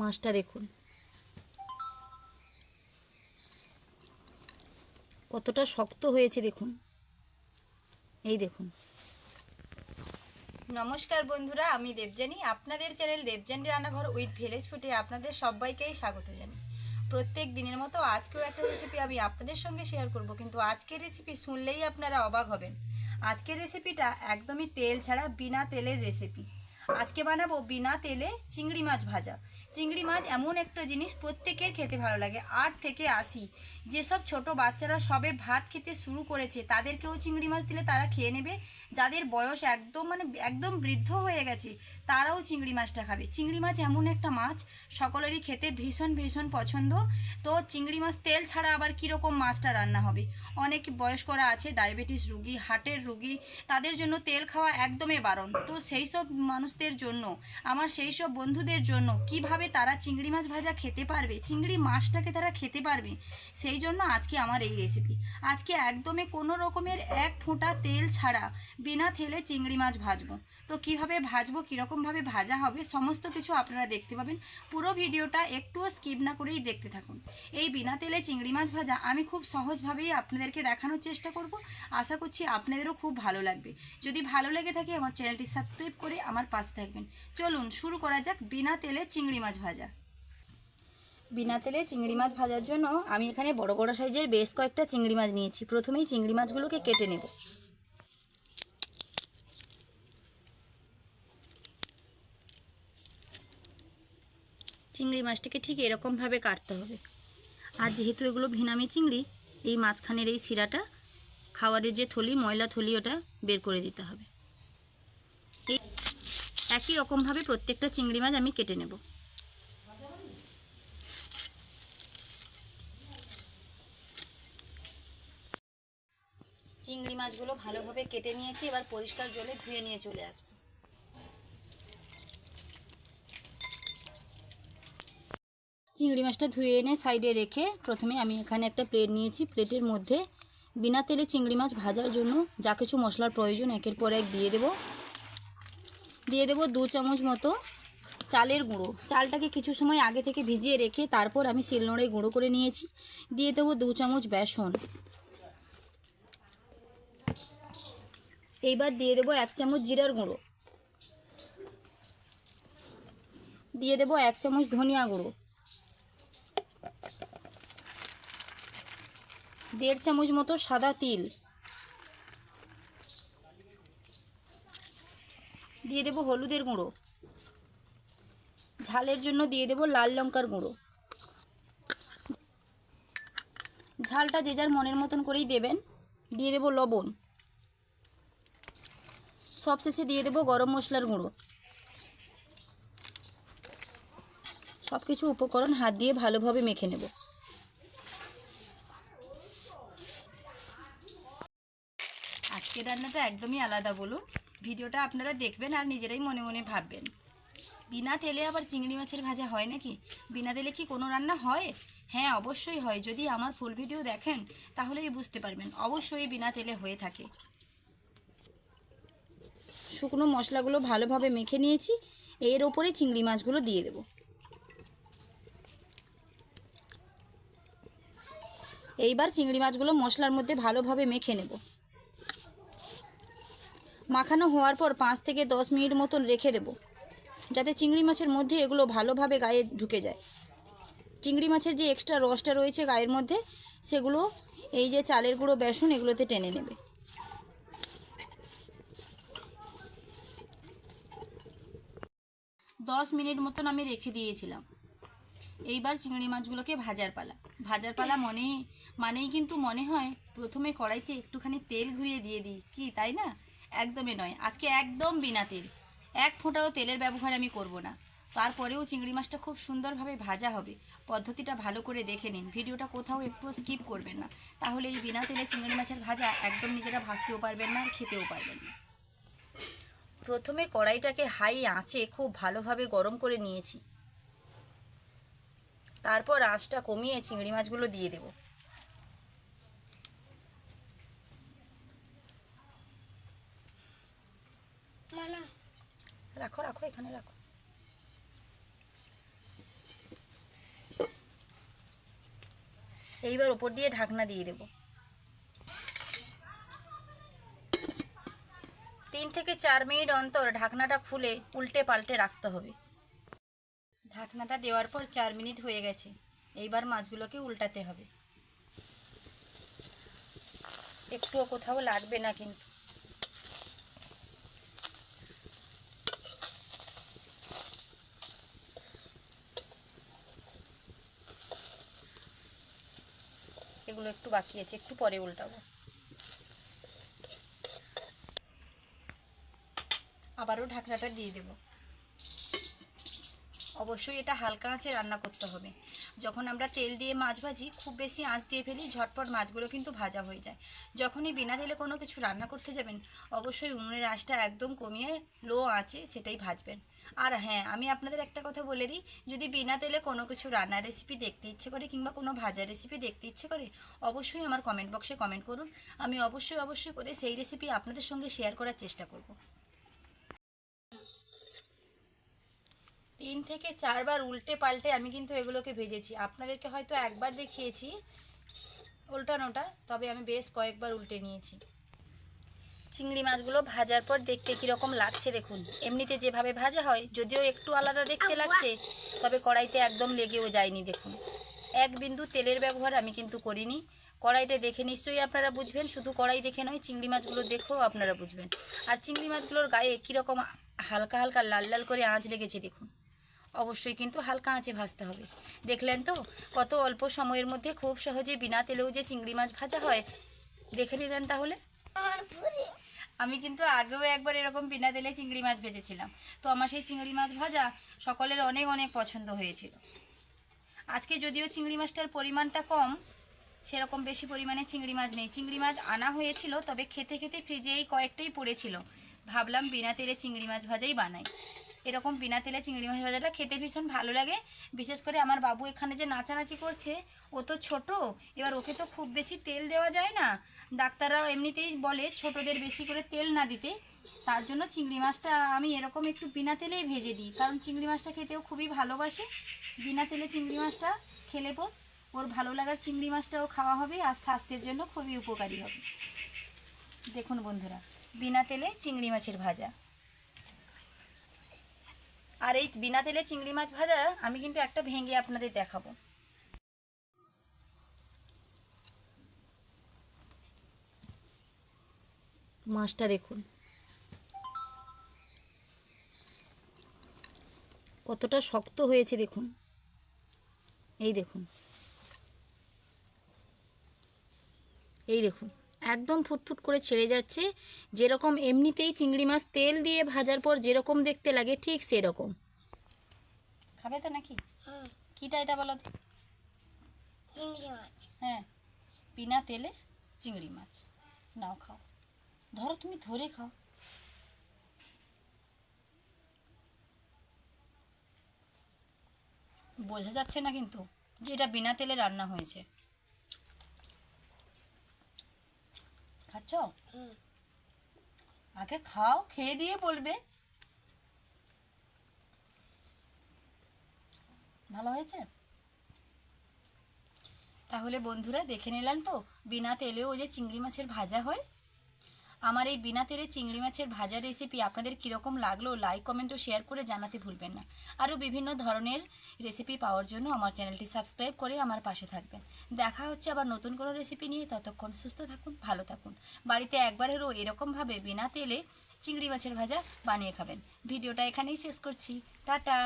মাছটা দেখুন। কতটা শক্ত হয়েছে দেখুন। এই দেখুন। নমস্কার বন্ধুরা, আমি দেবজানি আপনাদের চ্যানেল দেবজানি রান্নাঘর উইথ ভিলেজ ফুটে আপনাদের সবাইকেই স্বাগত জানাই। প্রত্যেক দিনের মতো আজকেও একটা রেসিপি আমি আপনাদের সঙ্গে শেয়ার করব, কিন্তু আজকের রেসিপি শুনলেই আপনারা অবাক হবেন। আজকের রেসিপিটা একদমই তেল ছাড়া, বিনা তেলের রেসিপি আজকে বানাবো বিনা তেলে চিংড়ি মাছ ভাজা। চিংড়ি মাছ এমন একটা জিনিস প্রত্যেকের খেতে ভালো লাগে, আট থেকে আশি। যেসব ছোট বাচ্চারা সবে ভাত খেতে শুরু করেছে, তাদেরকেও চিংড়ি মাছ দিলে তারা খেয়ে নেবে। যাদের বয়স একদম মানে একদম বৃদ্ধ হয়ে গেছে, তারাও চিংড়ি মাছটা খাবে। চিংড়ি মাছ এমন একটা মাছ, সকলেরই খেতে ভীষণ ভীষণ পছন্দ। তো চিংড়ি মাছ তেল ছাড়া আবার কীরকম মাছটা রান্না হবে? অনেক বয়স্করা আছে, ডায়াবেটিস রুগী, হার্টের রুগী, তাদের জন্য তেল খাওয়া একদমই বারণ। তো সেই সব মানুষদের জন্য, আমার সেই সব বন্ধুদের জন্য, কীভাবে তারা চিংড়ি মাছ ভাজা খেতে পারবে, চিংড়ি মাছটাকে তারা খেতে পারবে, সেই জন্য আজকে আমার এই রেসিপি আজকে একদমই কোনো রকমের এক ফোঁটা তেল ছাড়া বিনা তেলে চিংড়ি মাছ ভাজবো। তো কীভাবে ভাজবো, কীরকমভাবে ভাজা হবে, সমস্ত কিছু আপনারা দেখতে পাবেন। পুরো ভিডিওটা একটুও স্কিপ না করেই দেখতে থাকুন। এই বিনা তেলে চিংড়ি মাছ ভাজা আমি খুব সহজভাবেই আপনাদেরকে দেখানোর চেষ্টা করব। আশা করছি আপনাদেরও খুব ভালো লাগবে। যদি ভালো লেগে থাকে, আমার চ্যানেলটি সাবস্ক্রাইব করে আমার পাশে থাকবেন। চলুন শুরু করা যাক বিনা তেলে চিংড়ি মাছ ভাজা। বিনা তেলে চিংড়ি মাছ ভাজার জন্য আমি এখানে বড় বড় সাইজের বেশ কয়েকটা চিংড়ি মাছ নিয়েছি। প্রথমেই চিংড়ি মাছগুলোকে কেটে নেব। চিংড়ি মাছটাকে ঠিক এরকমভাবে কাটতে হবে। আর যেহেতু এগুলো ভিনামি চিংড়ি, এই মাঝখানের এই শিরাটা খাবারের যে থলি, ময়লা থলি, ওটা বের করে দিতে হবে। একই রকমভাবে প্রত্যেকটা চিংড়ি মাছ আমি কেটে নেব। চিংড়ি মাছগুলো ভালোভাবে কেটে নিয়েছি, এবার পরিষ্কার জলে ধুয়ে নিয়ে চলে আসব। চিংড়ি মাছটা ধুয়ে এনে সাইডে রেখে প্রথমে আমি এখানে একটা প্লেট নিয়েছি। প্লেটের মধ্যে বিনা তেলে চিংড়ি মাছ ভাজার জন্য যা কিছু মশলার প্রয়োজন একের পর এক দিয়ে দেব। দিয়ে দেব দু চামচ মতো চালের গুঁড়ো। চালটাকে কিছু সময় আগে থেকে ভিজিয়ে রেখে তারপর আমি শিলনোড়ায় গুঁড়ো করে নিয়েছি। দিয়ে দেবো দু চামচ বেসন। এইবার দিয়ে দেবো এক চামচ জিরার গুঁড়ো। দিয়ে দেবো এক চামচ ধনিয়া গুঁড়ো। দেড় চামচ মতো সাদা তিল। দিয়ে দেবো হলুদের গুঁড়ো। ঝালের জন্য দিয়ে দেবো লাল লঙ্কার গুঁড়ো। ঝালটা যে যার মনের মতন করেই দেবেন। দিয়ে দেবো লবণ। সবশেষে দিয়ে দেবো গরম মশলার গুঁড়ো। সব কিছু উপকরণ হাত দিয়ে ভালোভাবে মেখে নেব। আজকের রান্নাটা একদমই আলাদা, বলুন। ভিডিওটা আপনারা দেখবেন আর নিজেরাই মনে মনে ভাববেন। বিনা তেলে আবার চিংড়ি মাছের ভাজা হয় নাকি? বিনা তেলে কি কোনো রান্না হয়? হ্যাঁ অবশ্যই হয়। যদি আমার ফুল ভিডিও দেখেন, তাহলেই বুঝতে পারবেন। অবশ্যই বিনা তেলে হয়ে থাকে। শুকনো মশলাগুলো ভালোভাবে মেখে নিয়েছি। এর ওপরে চিংড়ি মাছগুলো দিয়ে দেব। এইবার চিংড়ি মাছগুলো মশলার মধ্যে ভালোভাবে মেখে নেব। মাখানো হওয়ার পর পাঁচ থেকে দশ মিনিট মতন রেখে দেব, যাতে চিংড়ি মাছের মধ্যে এগুলো ভালোভাবে গায়ে ঢুকে যায়। চিংড়ি মাছের যে এক্সট্রা রসটা রয়েছে গায়ের মধ্যে, সেগুলো এই যে চালের গুঁড়ো, বেসন, এগুলোতে টেনে নেবে। দশ মিনিট মতন আমি রেখে দিয়েছিলাম। এইবার চিংড়ি মাছগুলোকে ভাজার পালা। ভাজার পালা মনে মানেই কিন্তু মনে হয়, প্রথমে কড়াইতে একটুখানি তেল ঘুরিয়ে দিয়ে দিই। কি, তাই না? একদমই নয়। আজকে একদম বিনা তেল। এক ফোঁটাও তেলের ব্যবহার আমি করব না। তারপরেও চিংড়ি মাছটা খুব সুন্দরভাবে ভাজা হবে। পদ্ধতিটা ভালো করে দেখে নিন। ভিডিওটা কোথাও একটু স্কিপ করবেন না। তাহলে এই বিনা তেলে চিংড়ি মাছের ভাজা একদম নিজেরা ভাজতেও পারবেন না, খেতেও পারবেন না। প্রথমে কড়াইটাকে হাই আঁচে খুব ভালোভাবে গরম করে নিয়েছি। তারপর আঁচটা কমিয়ে চিংড়ি মাছগুলো দিয়ে দেব। রাখো রাখো, এখানে রাখো। এইবার ওপর দিয়ে ঢাকনা দিয়ে দেব। তিন থেকে চার মিনিট অন্তর ঢাকনাটা খুলে উল্টে পাল্টে রাখতে হবে। ঢাকনাটা দেওয়ার পর চার মিনিট হয়ে গেছে। এইবার মাছগুলোকে উল্টাতে হবে। একটুও কোথাও লাগবে না কিন্তু। এগুলো একটু বাকি আছে, একটু পরে উল্টাবো। আবারও ঢাকনাটা দিয়ে দেব। অবশ্যই এটা হালকা আঁচে রান্না করতে হবে। যখন আমরা তেল দিয়ে মাছ ভাজি, খুব বেশি আঁচ দিয়ে ফেলি, ঝটপট মাছগুলো কিন্তু ভাজা হয়ে যায়। যখনই বিনা তেলে কোনো কিছু রান্না করতে যাবেন, অবশ্যই উনুনের আঁচটা একদম কমিয়ে লো আঁচে সেটাই ভাজবেন। আর হ্যাঁ আমি আপনাদের একটা কথা বলে দিই। যদি বিনা তেলে কোনো কিছু রান্নার রেসিপি দেখতে ইচ্ছে করে কিংবা কোনো ভাজা রেসিপি দেখতে ইচ্ছে করে, অবশ্যই আমার কমেন্ট বক্সে কমেন্ট করুন। আমি অবশ্যই অবশ্যই করে সেই রেসিপি আপনাদের সঙ্গে শেয়ার করার চেষ্টা করব। তিন থেকে চারবার উল্টে পাল্টে আমি কিন্তু এগুলোকে ভেজেছি। আপনাদেরকে হয়তো একবার দেখিয়েছি উল্টানোটা, তবে আমি বেশ কয়েকবার উল্টে নিয়েছি। চিংড়ি মাছগুলো ভাজার পর দেখতে কীরকম লাগছে দেখুন। এমনিতে যেভাবে ভাজা হয় যদিও একটু আলাদা দেখতে লাগছে তবে কড়াইতে একদম লেগেও যায়নি দেখুন। এক বিন্দু তেলের ব্যবহার আমি কিন্তু করিনি। কড়াইতে দেখে নিশ্চয়ই আপনারা বুঝবেন শুধু কড়াই দেখে নয় চিংড়ি মাছগুলো দেখেও আপনারা বুঝবেন। আর চিংড়ি মাছগুলোর গায়ে কীরকম হালকা হালকা লাল লাল করে আঁচ লেগেছে দেখুন। অবশ্যই কিন্তু হালকা আঁচে ভাজতে হবে। দেখলেন তো কত অল্প সময়ের মধ্যে খুব সহজে বিনা তেলেও যে চিংড়ি মাছ ভাজা হয়। দেখে নিলেন তাহলে? আমি কিন্তু আগেও একবার এরকম বিনা তেলে চিংড়ি মাছ ভেজেছিলাম। তো আমার সেই চিংড়ি মাছ ভাজা সকলের অনেক অনেক পছন্দ হয়েছিল। আজকে যদিও চিংড়ি মাছটার পরিমাণটা কম, সেরকম বেশি পরিমাণে চিংড়ি মাছ নেই। চিংড়ি মাছ আনা হয়েছিল, তবে খেতে খেতে ফ্রিজেই কয়েকটাই পড়েছিল। ভাবলাম বিনা তেলে চিংড়ি মাছ ভাজাই বানাই। এরকম বিনা তেলে চিংড়ি মাছ ভাজাটা খেতে ভীষণ ভালো লাগে। বিশেষ করে আমার বাবু এখানে যে নাচানাচি করছে, ও তো ছোট, এবার ওকে তো খুব বেশি তেল দেওয়া যায় না। ডাক্তাররাও এমনিতেই বলে ছোটদের বেশি করে তেল না দিতে। তার জন্য চিংড়ি মাছটা আমি এরকম একটু বিনা তেলেই ভেজে দিই। কারণ চিংড়ি মাছটা খেতেও খুবই ভালোবাসে। বিনা তেলে চিংড়ি মাছটা খেলে পর ওর ভালো লাগার চিংড়ি মাছটাও খাওয়া হবে আর স্বাস্থ্যের জন্য খুবই উপকারী হবে। দেখুন বন্ধুরা, বিনা তেলে চিংড়ি মাছের ভাজা। আর এই বিনা তেলে চিংড়ি মাছ ভাজা আমি কিন্তু একটা ভেঙে আপনাদের দেখাবো। মাছটা দেখুন। কতটা শক্ত হয়েছে দেখুন। এই দেখুন। এই দেখুন। একদম ফুটফুট করে ছেড়ে যাচ্ছে। যেরকম এমনিতেই চিংড়ি মাছ তেল দিয়ে ভাজার পর যেরকম দেখতে লাগে ঠিক সেরকম। খাবে তো নাকি? কিটা এটা বলো তো? চিংড়ি মাছ। হ্যাঁ। বিনা তেলে চিংড়ি মাছ। নাও খাও। ধরো তুমি ধরে খাও। বোঝা যাচ্ছে না কিন্তু যে এটা বিনা তেলে রান্না হয়েছে। খাচ্ছ। আগে খাও খেয়ে দিয়ে বলবে। ভালো হয়েছে? তাহলে বন্ধুরা দেখে নিলাম তো বিনা তেলেও ওই যে চিংড়ি মাছের ভাজা হয়? আমার এই বিনা তেলে চিংড়ি মাছের ভাজা রেসিপি আপনাদের কীরকম লাগল লাইক কমেন্ট ও শেয়ার করে জানাতে ভুলবেন না। আরও বিভিন্ন ধরনের রেসিপি পাওয়ার জন্য আমার চ্যানেলটি সাবস্ক্রাইব করে আমার পাশে থাকবেন। দেখা হচ্ছে আবার নতুন কোনো রেসিপি নিয়ে। ততক্ষণ সুস্থ থাকুন, ভালো থাকুন। বাড়িতে একবারেরও এরকমভাবে বিনা তেলে চিংড়ি মাছের ভাজা বানিয়ে খাবেন। ভিডিওটা এখানেই শেষ করছি। টাটা!